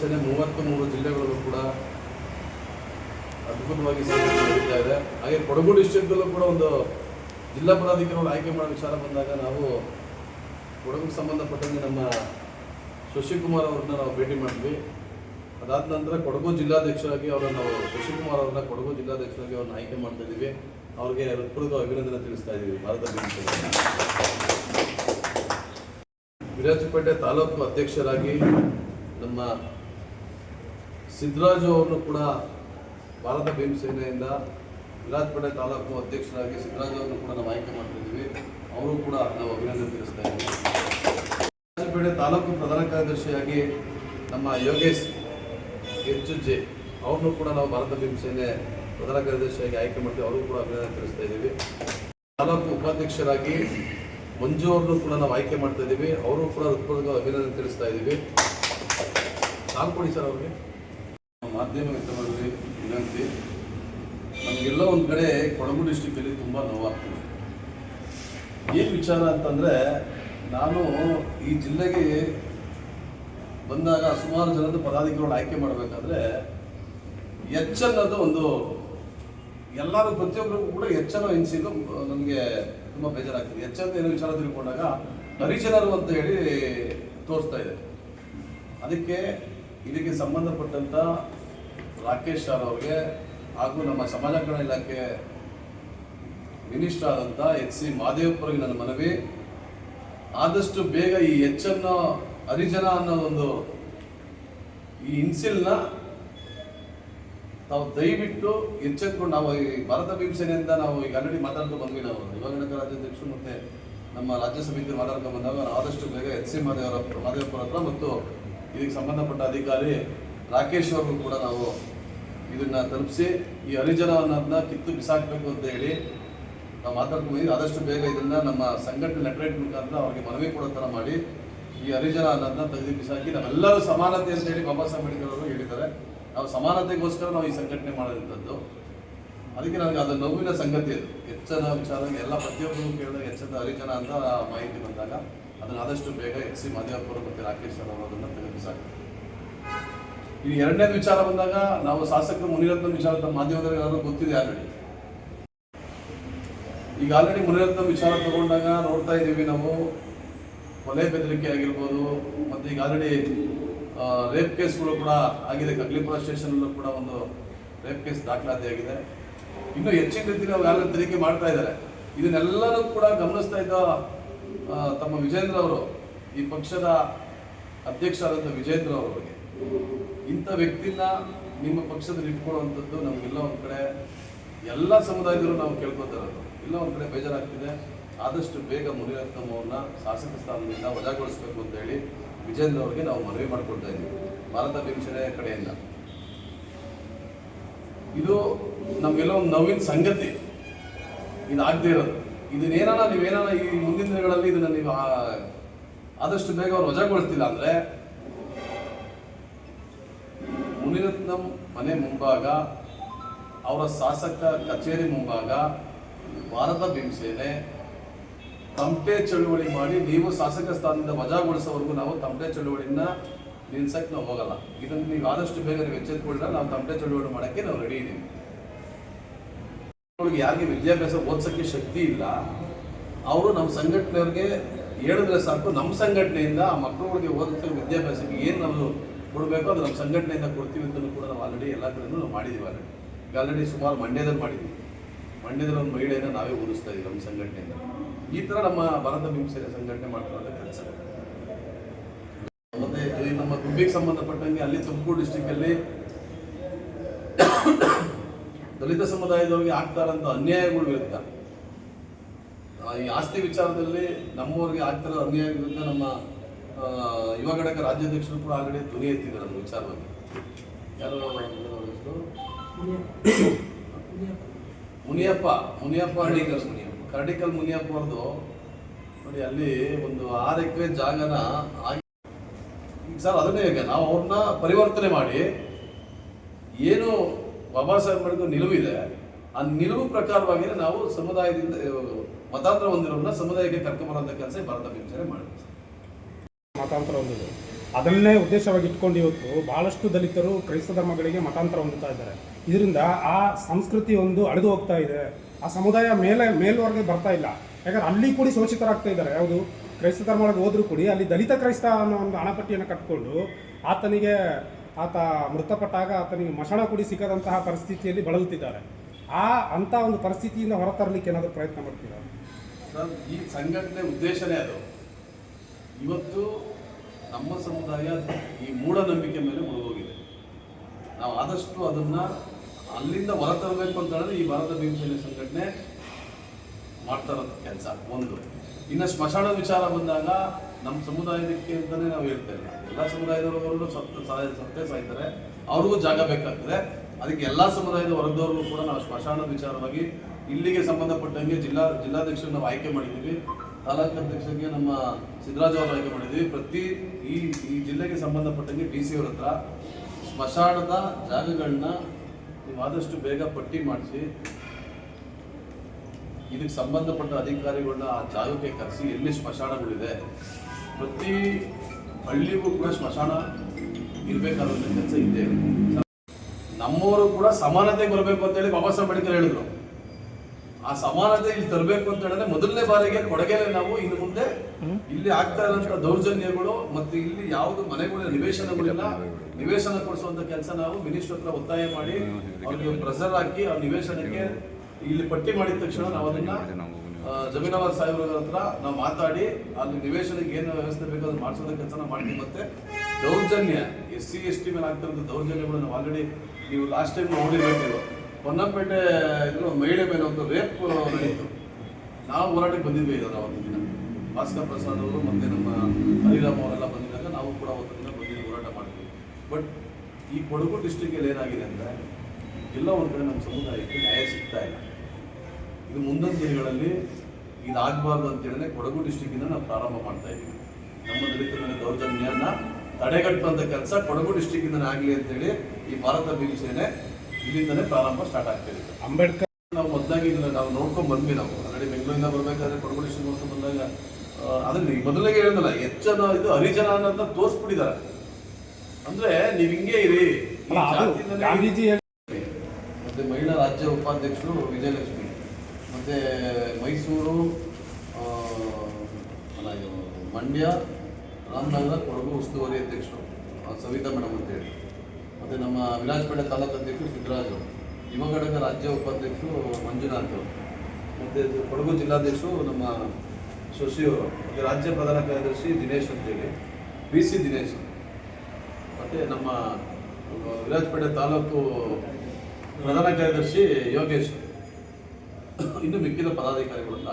ಮೂವತ್ತು ಮೂರು ಜಿಲ್ಲೆಗಳಲ್ಲೂ ಕೂಡ ಅದ್ಭುತವಾಗಿ ನಡೀತಾ ಇದೆ. ಹಾಗೆ ಕೊಡಗು ಡಿಸ್ಟ್ರಿಕ್ಟಲ್ಲೂ ಕೂಡ ಒಂದು ಜಿಲ್ಲಾ ಪದಾಧಿಕಾರಿಗಳು ಆಯ್ಕೆ ಮಾಡೋ ವಿಚಾರ ಬಂದಾಗ ನಾವು ಕೊಡಗುಗೆ ಸಂಬಂಧಪಟ್ಟಂತೆ ನಮ್ಮ ಶಶಿಕುಮಾರ್ ಅವ್ರನ್ನ ನಾವು ಭೇಟಿ ಮಾಡಿದ್ವಿ. ಅದಾದ ನಂತರ ಕೊಡಗು ಜಿಲ್ಲಾಧ್ಯಕ್ಷರಾಗಿ ಅವರನ್ನು ನಾವು ಶಶಿಕುಮಾರ್ ಅವರನ್ನ ಕೊಡಗು ಜಿಲ್ಲಾಧ್ಯಕ್ಷರಾಗಿ ಅವ್ರನ್ನ ಆಯ್ಕೆ ಮಾಡ್ತಾ ಇದ್ದೀವಿ. ಅವ್ರಿಗೆ ಹೃತ್ಪೂರ್ವಕ ಅಭಿನಂದನೆ ತಿಳಿಸ್ತಾ ಇದ್ದೀವಿ ಭಾರತ ವಿರಾಜಪೇಟೆ ತಾಲೂಕು ಅಧ್ಯಕ್ಷರಾಗಿ ನಮ್ಮ ಸಿದ್ದರಾಜು ಅವರನ್ನು ಕೂಡ ಭಾರತ ಭೀಮಸೇನೆಯಿಂದ ವಿರಾಜಪೇಟೆ ತಾಲೂಕು ಅಧ್ಯಕ್ಷರಾಗಿ ಸಿದ್ದರಾಜು ಅವರನ್ನು ಕೂಡ ನಾವು ಆಯ್ಕೆ ಮಾಡ್ತಿದ್ದೀವಿ. ಅವರು ಕೂಡ ನಾವು ಅಭಿನಂದನೆ ತಿಳಿಸ್ತಾ ಇದ್ದೀವಿ ವಿರಾಜಪೇಟೆ ತಾಲೂಕು ಪ್ರಧಾನ ಕಾರ್ಯದರ್ಶಿಯಾಗಿ ನಮ್ಮ ಯೋಗೇಶ್ ಎಚ್ ಜೆ ಅವ್ರನ್ನೂ ಕೂಡ ನಾವು ಭಾರತ ಭೀಮಸೇನೆ ಪ್ರಧಾನ ಕಾರ್ಯದರ್ಶಿಯಾಗಿ ಆಯ್ಕೆ ಮಾಡ್ತೀವಿ. ಅವರು ಕೂಡ ಅಭಿನಂದನೆ ತಿಳಿಸ್ತಾ ಇದ್ದೀವಿ. ತಾಲೂಕು ಉಪಾಧ್ಯಕ್ಷರಾಗಿ ಮಂಜು ಅವ್ರನ್ನು ಕೂಡ ನಾವು ಆಯ್ಕೆ ಮಾಡ್ತಾ ಇದ್ದೀವಿ. ಅವರು ಕೂಡ ಹೃತ್ಪೂರ್ವಕ ಅಭಿನಂದನೆ ತಿಳಿಸ್ತಾ ಇದ್ದೀವಿ. ಸಾಕು ಕೊಡಿ ಸರ್ ಅವ್ರಿಗೆ. ಮಾಧ್ಯಮ ಮಿತ್ರರಲ್ಲಿ ವಿನಂತಿ. ನಮಗೆಲ್ಲ ಒಂದು ಕಡೆ ಕೊಡಗು ಡಿಸ್ಟಿಕಲ್ಲಿ ತುಂಬ ನೋವಾಗ್ತದೆ. ಏನು ವಿಚಾರ ಅಂತಂದರೆ, ನಾನು ಈ ಜಿಲ್ಲೆಗೆ ಬಂದಾಗ ಸುಮಾರು ಜನದ ಪದಾಧಿಕಾರಿಗಳು ಆಯ್ಕೆ ಮಾಡಬೇಕಾದ್ರೆ ಎಚ್ ಅನ್ನೋದು ಒಂದು ಎಲ್ಲರೂ ಪ್ರತಿಯೊಬ್ಬರಿಗೂ ಕೂಡ ಎಚ್ಚನ ಎನಿಸಿದ್ದು ನನಗೆ ತುಂಬ ಬೇಜಾರಾಗ್ತದೆ. ಅಂತ ಏನೋ ವಿಚಾರ ತಿಳ್ಕೊಂಡಾಗ ಹರಿಜನರು ಅಂತ ಹೇಳಿ ತೋರಿಸ್ತಾ ಇದೆ. ಅದಕ್ಕೆ ಇದಕ್ಕೆ ಸಂಬಂಧಪಟ್ಟಂತ ರಾಕೇಶ್ ಸರ್ ಅವ್ರಿಗೆ ಹಾಗೂ ನಮ್ಮ ಸಮಾಜ ಕಲ್ಯಾಣ ಇಲಾಖೆ ಮಿನಿಸ್ಟರ್ ಆದಂಥ ಎಚ್ ಸಿ ಮಾದೇವಪ್ಪರಿಗೆ ನನ್ನ ಮನವಿ. ಆದಷ್ಟು ಬೇಗ ಈ ಹೆಚ್ಚನ್ನು ಹರಿಜನ ಅನ್ನೋ ಒಂದು ಈ ಇನ್ಸಿಲ್ನ ತಾವು ದಯವಿಟ್ಟು ಎಚ್ಚೆತ್ಕೊಂಡು ನಾವು ಈ ಭಾರತ ಭೀಮಸೇನೆಯಿಂದ ನಾವು ಈಗ ಆಲ್ರೆಡಿ ಮಾತಾಡ್ತಾ ಬಂದ್ವಿ ನಾವು. ಯುವಗಣಕ ರಾಜ್ಯಾಧ್ಯಕ್ಷರು ಮತ್ತೆ ನಮ್ಮ ರಾಜ್ಯ ಸಮಿತಿ ಮಾತಾಡ್ಕೊಂಡು ಬಂದಾಗ ಆದಷ್ಟು ಬೇಗ ಎಚ್ ಸಿ ಮಾದೇವರ ಮಹಾದೇವಪುರ ಹತ್ರ ಮತ್ತು ಇದಕ್ಕೆ ಸಂಬಂಧಪಟ್ಟ ಅಧಿಕಾರಿ ರಾಕೇಶ್ ಅವ್ರಿಗೂ ಕೂಡ ನಾವು ಇದನ್ನ ತಲುಪಿಸಿ ಈ ಹರಿಜನವನ್ನ ಕಿತ್ತು ಬಿಸಾಕಬೇಕು ಅಂತ ಹೇಳಿ ನಾವು ಮಾತಾಡ್ಕೊಂಡು ಬಂದ್ವಿ. ಆದಷ್ಟು ಬೇಗ ಇದನ್ನ ನಮ್ಮ ಸಂಘಟನೆ ಲೆಟರೇಟ್ ಮುಖಾಂತರ ಅವರಿಗೆ ಮನವಿ ಕೊಡೋ ಥರ ಮಾಡಿ ಈ ಹರಿಜನ ಅನ್ನೋದನ್ನ ತೆಗೆದು ಬಿಸಾಕಿ ನಾವೆಲ್ಲರೂ ಸಮಾನತೆ ಅಂತ ಹೇಳಿ ಬಾಬಾ ಸಾಹೇಬ್ ಅಂಬೇಡ್ಕರ್ ಅವರು ಹೇಳಿದ್ದಾರೆ. ನಾವು ಸಮಾನತೆಗೋಸ್ಕರ ನಾವು ಈ ಸಂಘಟನೆ ಮಾಡೋದಂಥದ್ದು. ಅದಕ್ಕೆ ನನಗೆ ಅದು ನೋವಿನ ಸಂಗತಿ ಅದು. ಹೆಚ್ಚನ ವಿಚಾರ ಎಲ್ಲ ಪ್ರತಿಯೊಬ್ಬರು ಕೇಳಿದಾಗ ಹೆಚ್ಚದ ಹರಿಜನ ಅಂತ ಮಾಹಿತಿ ಬಂದಾಗ. ಅದನ್ನ ಆದಷ್ಟು ಬೇಗ ಎಚ್ ಸಿ ಮಾದೇವಪ್ಪರು ಮತ್ತು ರಾಕೇಶ್ ಸರ್ ಅವರು ಅದನ್ನು ತೆಗೆದುಸಾಕ ಈ ಎರಡನೇದು ವಿಚಾರ ಬಂದಾಗ ನಾವು ಶಾಸಕರು ಮುನಿರತ್ನ ವಿಚಾರ ಮಾಧ್ಯಮದವರು ಗೊತ್ತಿದೆ ಆಲ್ರೆಡಿ ಈಗ ಆಲ್ರೆಡಿ ಮುನಿರತ್ನ ವಿಚಾರ ತಗೊಂಡಾಗ ನೋಡ್ತಾ ಇದ್ದೀವಿ ನಾವು. ಕೊಲೆ ಬೆದರಿಕೆ ಆಗಿರ್ಬೋದು, ಮತ್ತು ಈಗ ಆಲ್ರೆಡಿ ರೇಪ್ ಕೇಸ್ಗಳು ಕೂಡ ಆಗಿದೆ. ಕಗ್ಲಿಪುರ ಸ್ಟೇಷನಲ್ಲೂ ಕೂಡ ಒಂದು ರೇಪ್ ಕೇಸ್ ದಾಖಲಾತಿ ಆಗಿದೆ. ಇನ್ನೂ ಹೆಚ್ಚಿನ ರೀತಿಯಲ್ಲಿ ಅವ್ರು ಯಾರು ತನಿಖೆ ಮಾಡ್ತಾ ಇದ್ದಾರೆ. ಇದನ್ನೆಲ್ಲರೂ ಕೂಡ ಗಮನಿಸ್ತಾ ಇದ್ದ ತಮ್ಮ ವಿಜೇಂದ್ರ ಅವರು, ಈ ಪಕ್ಷದ ಅಧ್ಯಕ್ಷರಾದಂಥ ವಿಜೇಂದ್ರ ಅವರಿಗೆ ಇಂಥ ವ್ಯಕ್ತಿನ ನಿಮ್ಮ ಪಕ್ಷದಲ್ಲಿ ಇಟ್ಕೊಳ್ಳುವಂಥದ್ದು ನಮಗೆಲ್ಲ ಒಂದು ಕಡೆ, ಎಲ್ಲ ಸಮುದಾಯದಲ್ಲೂ ನಾವು ಕೇಳ್ಕೊತಾ ಇರೋದು. ಇಲ್ಲ ಒಂದು ಕಡೆ ಬೇಜಾರಾಗ್ತಿದೆ. ಆದಷ್ಟು ಬೇಗ ಮುನಿರತ್ನಂ ಅವ್ರನ್ನ ಶಾಸಕ ಸ್ಥಾನದಿಂದ ವಜಾಗೊಳಿಸಬೇಕು ಅಂತ ಹೇಳಿ ವಿಜೇಂದ್ರ ಅವರಿಗೆ ನಾವು ಮನವಿ ಮಾಡ್ಕೊಳ್ತಾ ಇದ್ದೀವಿ. ಭಾರತ ಭೀಮಸೇನೆ ಕಡೆಯಿಂದ. ಇದು ನಮಗೆಲ್ಲ ಒಂದು ನೋವಿನ ಸಂಗತಿ. ಇದಾಗದೇ ಇರೋದು. ಇದನ್ನೇನಾನ ನೀವೇನಾನ ಈ ಮುಂದಿನ ದಿನಗಳಲ್ಲಿ ಇದನ್ನ ನೀವು ಆದಷ್ಟು ಬೇಗ ಅವ್ರು ವಜಾಗೊಳಿಸ್ತಿಲ್ಲ ಅಂದ್ರೆ ಮುನಿರತ್ನಂ ಮನೆ ಮುಂಭಾಗ, ಅವರ ಶಾಸಕ ಕಚೇರಿ ಮುಂಭಾಗ, ಭಾರತ ಭೀಮಸೇನೆ ತಮಟೆ ಚಳುವಳಿ ಮಾಡಿ ನೀವು ಶಾಸಕ ಸ್ಥಾನದಿಂದ ವಜಾಗೊಳಿಸೋವರೆಗೂ ನಾವು ತಮಟೆ ಚಳುವಳಿನ ನಿಲ್ಸಕ್ಕೆ ನಾವು ಹೋಗಲ್ಲ. ಇದನ್ನು ನೀವು ಆದಷ್ಟು ಬೇಗ ನೀವು ಎಚ್ಚೆತ್ಕೊಳ್ಳ ನಾವು ತಮಟೆ ಚಳುವಳಿ ಮಾಡೋಕ್ಕೆ ನಾವು ರೆಡಿ ಇದ್ದೀವಿ ಯಾರಿಗೆ ವಿದ್ಯಾಭ್ಯಾಸ ಓದ್ಸೋಕ್ಕೆ ಶಕ್ತಿ ಇಲ್ಲ, ಅವರು ನಮ್ಮ ಸಂಘಟನೆಯವ್ರಿಗೆ ಹೇಳಿದ್ರೆ ಸಾಕು, ನಮ್ಮ ಸಂಘಟನೆಯಿಂದ ಆ ಮಕ್ಕಳುಗಳಿಗೆ ಓದಕ್ಕೆ ವಿದ್ಯಾಭ್ಯಾಸಕ್ಕೆ ಏನು ನಾವು ಕೊಡಬೇಕು ಅದು ನಮ್ಮ ಸಂಘಟನೆಯಿಂದ ಕೊಡ್ತೀವಿ ಅಂತ ಕೂಡ ನಾವು ಆಲ್ರೆಡಿ ಎಲ್ಲ ಕಡೆಯೂ ನಾವು ಮಾಡಿದ್ದೀವಿ ಆಲ್ರೆಡಿ ಈಗ ಆಲ್ರೆಡಿ ಸುಮಾರು ಮಂಡ್ಯದಲ್ಲಿ ಮಾಡಿದ್ದೀವಿ ಮಂಡ್ಯದಲ್ಲಿ ಒಂದು ಮಹಿಳೆಯನ್ನು ನಾವೇ ಓದಿಸ್ತಾ ಇದ್ದೀವಿ ನಮ್ಮ ಸಂಘಟನೆಯಿಂದ. ಈ ಥರ ನಮ್ಮ ಭಾರತ ಭೀಮಸೇನೆ ಸಂಘಟನೆ ಮಾಡ್ತಿರೋದು ಕೆಲಸ. ಮತ್ತು ನಮ್ಮ ಗುಬ್ಬಿಗೆ ಸಂಬಂಧಪಟ್ಟಂಗೆ ಅಲ್ಲಿ ತುಮಕೂರು ಡಿಸ್ಟಿಕಲ್ಲಿ ದಲಿತ ಸಮುದಾಯದವರಿಗೆ ಆಗ್ತಾರಂತ ಅನ್ಯಾಯಗಳು ವಿರುದ್ಧ ಈ ಆಸ್ತಿ ವಿಚಾರದಲ್ಲಿ ನಮ್ಮವರಿಗೆ ಆಗ್ತಿರೋ ಅನ್ಯಾಯ ವಿರುದ್ಧ ನಮ್ಮ ಯುವ ಘಟಕ ರಾಜ್ಯಾಧ್ಯಕ್ಷರು ಕೂಡ ಆಗಡೆ ಧ್ವನಿ ಎತ್ತಿದ್ದಾರೆ ನಮ್ಮ ವಿಚಾರವಾಗಿ ಯಾರು? ಮುನಿಯಪ್ಪ. ಮುನಿಯಪ್ಪ ಹಳ್ಳಿಕಲ್ ಮುನಿಯಪ್ಪ. ಕರ್ಡಿಕಲ್ ಮುನಿಯಪ್ಪ ಅವ್ರದ್ದು ನೋಡಿ ಅಲ್ಲಿ ಒಂದು ಆರು ಎಕರೆ ಜಾಗನ ಆಗಿ ಸರ್ ಅದನ್ನೇ ಈಗ ನಾವು ಅವ್ರನ್ನ ಪರಿವರ್ತನೆ ಮಾಡಿ, ಏನು ಬಾಬಾ ಸಾಹೇಬ್ ಅಂಬೇಡ್ಕರ್ ನಿಲುವಿದೆ, ಆ ನಿಲುವು ಪ್ರಕಾರವಾಗಿ ನಾವು ಸಮುದಾಯದಿಂದ ಮತಾಂತರ ಹೊಂದಿರೋನ್ನ ಸಮುದಾಯಕ್ಕೆ ಕರ್ಕೊಂಬರಂಥ ಕೆಲಸ ಭಾರತ ಭೀಮಸೇನೆ ಮಾಡಿದ್ವಿ. ಮತಾಂತರ ಹೊಂದಿದೆ. ಅದನ್ನೇ ಉದ್ದೇಶವಾಗಿ ಇಟ್ಕೊಂಡು ಇವತ್ತು ಬಹಳಷ್ಟು ದಲಿತರು ಕ್ರೈಸ್ತ ಧರ್ಮಗಳಿಗೆ ಮತಾಂತರ ಹೊಂದುತ್ತಾ ಇದ್ದಾರೆ. ಇದರಿಂದ ಆ ಸಂಸ್ಕೃತಿ ಒಂದು ಅಳೆದು ಹೋಗ್ತಾ ಇದೆ. ಆ ಸಮುದಾಯ ಮೇಲೆ ಮೇಲ್ವರೆಗೆ ಬರ್ತಾ ಇಲ್ಲ. ಯಾಕಂದ್ರೆ ಅಲ್ಲಿ ಕೂಡ ಶೋಷಿತರಾಗ್ತಾ ಇದ್ದಾರೆ. ಯಾವುದು ಕ್ರೈಸ್ತ ಧರ್ಮಗಳಿಗೆ ಹೋದ್ರೂ ಕೂಡಿ ಅಲ್ಲಿ ದಲಿತ ಕ್ರೈಸ್ತ ಅನ್ನೋ ಒಂದು ಹಣಪಟ್ಟಿಯನ್ನು ಕಟ್ಕೊಂಡು ಆತನಿಗೆ ಆತ ಮೃತಪಟ್ಟಾಗ ಆತನಿಗೆ ಮಶಣ ಕುಡಿ ಸಿಕ್ಕದಂತಹ ಪರಿಸ್ಥಿತಿಯಲ್ಲಿ ಬಳಲುತ್ತಿದ್ದಾರೆ. ಆ ಅಂಥ ಒಂದು ಪರಿಸ್ಥಿತಿಯಿಂದ ಹೊರತರಲಿಕ್ಕೆ ಏನಾದರೂ ಪ್ರಯತ್ನ ಮಾಡ್ತೀರಾ? ಸರ್, ಈ ಸಂಘಟನೆ ಉದ್ದೇಶನೇ ಅದು. ಇವತ್ತು ನಮ್ಮ ಸಮುದಾಯ ಈ ಮೂಢನಂಬಿಕೆ ಮೇಲೆ ಮುಳುಗೋಗಿದೆ. ನಾವು ಆದಷ್ಟು ಅದನ್ನ ಅಲ್ಲಿಂದ ಹೊರತರಬೇಕು ಅಂತ ಹೇಳಿದ್ರೆ ಈ ಭಾರತ ಭೀಮಸೇನೆ ಸಂಘಟನೆ ಮಾಡ್ತಾ ಇರೋದು ಕೆಲಸ, ಒಂದು. ಇನ್ನು ಸ್ಮಶಾನ ವಿಚಾರ ಬಂದಾಗ ನಮ್ಮ ಸಮುದಾಯಕ್ಕೆ ಅಂತಾನೆ ನಾವು ಹೇಳ್ತೇವೆ ಎಲ್ಲ ಸಮುದಾಯದವರು ಸತ್ತೇ ಸಾಯ್ತಾರೆ. ಅವ್ರಿಗೂ ಜಾಗ ಬೇಕಾಗ್ತದೆ. ಅದಕ್ಕೆ ಎಲ್ಲ ಸಮುದಾಯದ ವರ್ಗದವ್ರಿಗೂ ಕೂಡ ನಾವು ಸ್ಮಶಾನದ ವಿಚಾರವಾಗಿ ಇಲ್ಲಿಗೆ ಸಂಬಂಧಪಟ್ಟಂಗೆ ಜಿಲ್ಲಾ ಜಿಲ್ಲಾಧ್ಯಕ್ಷರು ನಾವು ಆಯ್ಕೆ ಮಾಡಿದ್ದೀವಿ. ತಾಲೂಕು ಅಧ್ಯಕ್ಷರಿಗೆ ನಮ್ಮ ಸಿದ್ದರಾಜ್ ಅವರು ಆಯ್ಕೆ ಮಾಡಿದ್ದೀವಿ. ಪ್ರತಿ ಈ ಈ ಜಿಲ್ಲೆಗೆ ಸಂಬಂಧಪಟ್ಟಂಗೆ ಡಿ ಸಿ ಅವ್ರ ಹತ್ರ ಸ್ಮಶಾನದ ಜಾಗಗಳನ್ನ ನೀವು ಆದಷ್ಟು ಬೇಗ ಪಟ್ಟಿ ಮಾಡಿಸಿ. ಇದಕ್ಕೆ ಸಂಬಂಧಪಟ್ಟ ಅಧಿಕಾರಿಗಳನ್ನ ಆ ಜಾಗಕ್ಕೆ ಕರೆಸಿ. ಎಲ್ಲಿ ಸ್ಮಶಾನಗಳಿದೆ? ಪ್ರತಿ ಹಳ್ಳಿಗೂ ಕೂಡ ಸ್ಮಶಾನ ಇರಬೇಕಾದ ಕೆಲಸ ಇದೆ. ನಮ್ಮವರು ಕೂಡ ಸಮಾನತೆ ಬರಬೇಕು ಅಂತೇಳಿ ಬಾಬಾ ಸಾಹೇಬ್ ಅಂಬೇಡ್ಕರ್ ಹೇಳಿದ್ರು. ಆ ಸಮಾನತೆ ಇಲ್ಲಿ ತರಬೇಕು ಅಂತ ಹೇಳಿದ್ರೆ ಮೊದಲನೇ ಬಾರಿಗೆ ಕೊಡಗೆಲೆ ನಾವು ಇನ್ನು ಮುಂದೆ ಇಲ್ಲಿ ಆಗ್ತಾ ಇರುವಂತಹ ದೌರ್ಜನ್ಯಗಳು ಮತ್ತೆ ಇಲ್ಲಿ ಯಾವುದು ಮನೆಗಳ ನಿವೇಶನಗಳಿಲ್ಲ. ನಿವೇಶನ ಕೊಡಿಸುವಂತ ಕೆಲಸ ನಾವು ಮಿನಿಸ್ಟರ್ ಹತ್ರ ಒತ್ತಾಯ ಮಾಡಿ, ಅವ್ರಿಗೆ ಪ್ರೆಸರ್ ಹಾಕಿ ಆ ನಿವೇಶನಕ್ಕೆ ಇಲ್ಲಿ ಪಟ್ಟಿ ಮಾಡಿದ ತಕ್ಷಣ ನಾವು ಅದನ್ನ ಆ, ಜಮೀನವಾದ ಸಾಹೇಬ್ರ ಹತ್ರ ನಾವು ಮಾತಾಡಿ ಅಲ್ಲಿ ನಿವೇಶನಕ್ಕೆ ಏನು ವ್ಯವಸ್ಥೆ ಬೇಕು ಅದು ಮಾಡಿಸೋದ ಕೆಲಸ ಮಾಡ್ತೀವಿ ಮತ್ತೆ ದೌರ್ಜನ್ಯ ಎಸ್ ಸಿ ಎಸ್ ಟಿ ಮೇಲೆ ಆಗ್ತಿರೋದು ದೌರ್ಜನ್ಯಗಳು ನಾವು ಆಲ್ರೆಡಿ ನೀವು ಲಾಸ್ಟ್ ಟೈಮ್ ನೋಡಿರ್ಬೇಕು ನೀವು ಪೊನ್ನಂಪೇಟೆ ಇದ್ರು ಮಹಿಳೆ ಮೇಲೆ ಒಂದು ರೇಪ್ ನಡೀತು ನಾವು ಹೋರಾಟಕ್ಕೆ ಬಂದಿದ್ವಿ ಇದರ ಅವತ್ತು ದಿನ. ಭಾಸ್ಕರ್ ಪ್ರಸಾದ್ ಅವರು ಮತ್ತೆ ನಮ್ಮ ಹರಿರಾಮ್ ಅವರೆಲ್ಲ ಬಂದಿದ್ದಾಗ ನಾವು ಕೂಡ ಅವತ್ತು ದಿನ ಬಂದಿದ್ದು ಹೋರಾಟ ಮಾಡ್ತೀವಿ ಬಟ್ ಈ ಕೊಡಗು ಡಿಸ್ಟಿಕಲ್ಲಿ ಏನಾಗಿದೆ ಅಂದರೆ ಎಲ್ಲ ಒಂದು ಕಡೆ ನಮ್ಮ ಸಮುದಾಯಕ್ಕೆ ನ್ಯಾಯ ಸಿಗ್ತಾ ಇಲ್ಲ. ಇದು ಮುಂದಿನ ದಿನಗಳಲ್ಲಿ ಇದಾಗಬಾರ್ದು ಅಂತೇಳಿ ಕೊಡಗು ಡಿಸ್ಟಿಕ್ಕಿಂದ ನಾವು ಪ್ರಾರಂಭ ಮಾಡ್ತಾ ಇದ್ದೀವಿ. ನಮ್ಮ ದಲಿತರ ಮೇಲೆ ದೌರ್ಜನ್ಯನ ತಡೆಗಟ್ಟುವಂಥ ಕೆಲಸ ಕೊಡಗು ಡಿಸ್ಟಿಕ್ಕಿಂದನೇ ಆಗಲಿ ಅಂತೇಳಿ ಈ ಭಾರತ ಭೀಮ್ ಸೇನೆ ಇಲ್ಲಿಂದನೇ ಪ್ರಾರಂಭ ಸ್ಟಾರ್ಟ್ ಆಗ್ತಿದೆ ಅಂಬೇಡ್ಕರ್ ನಾವು ಮೊದಲಾಗಿ ಇದನ್ನ ನಾವು ನೋಡ್ಕೊಂಡ್ ಬಂದ್ವಿ ನಾವು. ಆಲ್ರೆಡಿ ಬೆಂಗಳೂರಿಂದ ಬರಬೇಕಾದ್ರೆ ಕೊಡಗು ಡಿಸ್ಟಿಕ್ ನೋಡ್ಕೊಂಡು ಬಂದಾಗ ಅದನ್ನು ಮೊದಲಿಗೆ ಹೇಳಿದಲ್ಲ ಹೆಚ್ಚನ ಇದು ಹರಿಜನ ಅನ್ನೋದನ್ನ ತೋರಿಸ್ಬಿಟ್ಟಿದ್ದಾರೆ. ಅಂದ್ರೆ ನೀವ್ ಹಿಂಗೆ ಇರಿ ಮತ್ತೆ ಮಹಿಳಾ ರಾಜ್ಯ ಉಪಾಧ್ಯಕ್ಷರು ವಿಜಯಲಕ್ಷ್ಮಿ ಮತ್ತೆ ಮೈಸೂರು ಅಲ್ಲ ಮಂಡ್ಯ, ರಾಮನಗರ, ಕೊಡಗು ಉಸ್ತುವಾರಿ ಅಧ್ಯಕ್ಷರು ಸವಿತಾ ಮೇಡಮ್ ಅಂತೇಳಿ ಮತ್ತೆ ನಮ್ಮ ವಿರಾಜಪೇಟೆ ತಾಲೂಕು ಅಧ್ಯಕ್ಷರು ಸಿದ್ದರಾಜು ಯುವ ರಾಜ್ಯ ಉಪಾಧ್ಯಕ್ಷರು ಮಂಜುನಾಥ್ ಮತ್ತೆ ಕೊಡಗು ಜಿಲ್ಲಾಧ್ಯಕ್ಷರು ನಮ್ಮ ಶಶಿಯವರು ಮತ್ತು ರಾಜ್ಯ ಪ್ರಧಾನ ಕಾರ್ಯದರ್ಶಿ ದಿನೇಶ್ ಅಂತೇಳಿ ಬಿ ಸಿ ದಿನೇಶ್ ಮತ್ತೆ ನಮ್ಮ ವಿರಾಜಪೇಟೆ ತಾಲೂಕು ಪ್ರಧಾನ ಕಾರ್ಯದರ್ಶಿ ಯೋಗೇಶ್ ಇನ್ನು ಮಿಕ್ಕಿದ ಪದಾಧಿಕಾರಿಗಳನ್ನ